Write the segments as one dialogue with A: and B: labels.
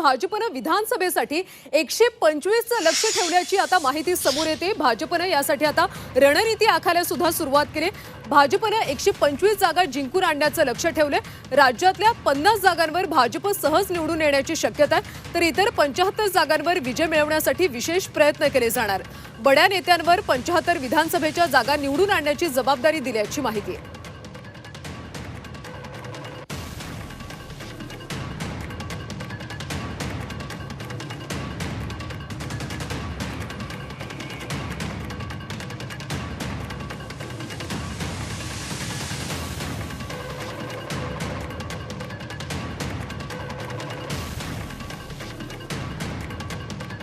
A: भाजपनं विधानसभेसाठी एकशे पंचवीसचं लक्ष ठेवण्याची आता माहिती समोर येते. भाजपनं यासाठी आता रणनीती आखायला सुद्धा सुरुवात केली. भाजपनं एकशे पंचवीस जागा जिंकून आणण्याचं लक्ष ठेवलं राज्यातल्या पन्नास जागांवर भाजप सहज निवडून येण्याची शक्यता आहे. तर इतर पंचाहत्तर जागांवर विजय मिळवण्यासाठी विशेष प्रयत्न केले जाणार. बड्या नेत्यांवर पंचाहत्तर विधानसभेच्या जागा निवडून आणण्याची जबाबदारी दिल्याची माहिती आहे.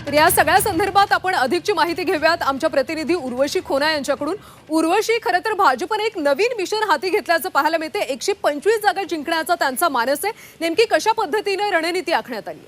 A: तर या सगळ्या संदर्भात आपण अधिकची माहिती घेऊयात. आमच्या प्रतिनिधी उर्वशी खोना यांच्याकडून. उर्वशी खरं तर भाजपने एक नवीन मिशन हाती घेतल्याचं पाहायला मिळते एकशे पंचवीस जागा जिंकण्याचा त्यांचा मानस आहे. नेमकी कशा पद्धतीने रणनीती आखण्यात आली?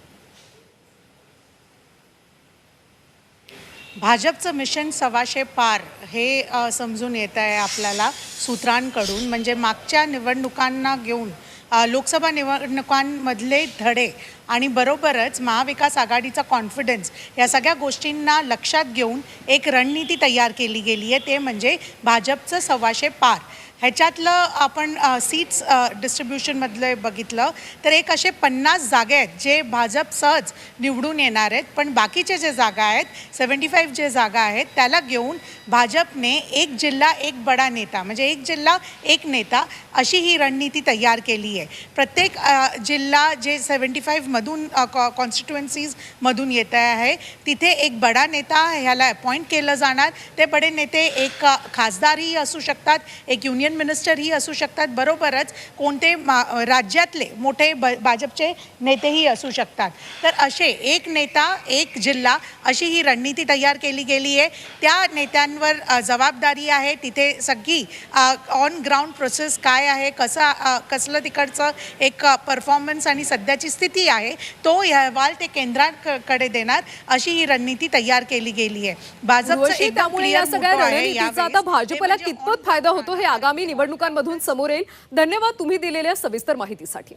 B: भाजपचं मिशन सव्वाशे पार हे समजून येत आहे आपल्याला सूत्रांकडून. म्हणजे मागच्या निवडणुकांना घेऊन लोकसभा निवडणुकांमधले धडे आणि बरोबरच महाविकास आघाडीचा कॉन्फिडन्स या सगळ्या गोष्टींना लक्षात घेऊन एक रणनीती तयार केली गेली आहे. ते म्हणजे भाजपचं सव्वाशे पार. ह्याच्यातलं आपण सीट्स डिस्ट्रीब्युशनमधलं बघितलं तर एक असे पन्नास जागे आहेत जे भाजप सहज निवडून येणार आहेत. पण बाकीचे जे जागा आहेत सेवन्टी फाईव्ह जे जागा आहेत त्याला घेऊन भाजपने एक जिल्हा एक बडा नेता म्हणजे एक जिल्हा एक नेता अशी ही रणनीती तयार केली आहे. प्रत्येक जिल्हा जे सेवन्टी फाईव्हमधून कॉन्स्टिट्युएन्सीजमधून येत आहे तिथे एक बडा नेता ह्याला अपॉइंट केलं जाणार. ते बडे नेते एक खासदारही असू शकतात एक युनियन मिनिस्टरही असू शकतात बरोबरच कोणते मा राज्यातले मोठे ब भाजपचे नेतेही असू शकतात. तर असे एक नेता एक जिल्हा अशी ही रणनीती तयार केली गेली आहे. त्या नेत्यांवर जबाबदारी आहे. तिथे सगळी ऑन ग्राउंड प्रोसेस काय आहे कसा कसलं तिकडचं एक परफॉर्मन्स आणि सध्याची स्थिती आहे तो अहवाल ते केंद्राकडे देणार अशी ही रणनीती तयार केली गेली आहे. भाजपचं
A: त्यामुळे या सगळ्या रणनीतीचा. आता भाजपला
B: म्हणजे
A: कितपत फायदा होतो हे आगामी निवडणुकांमधून समोर येईल. धन्यवाद तुम्ही दिलेल्या सविस्तर माहितीसाठी.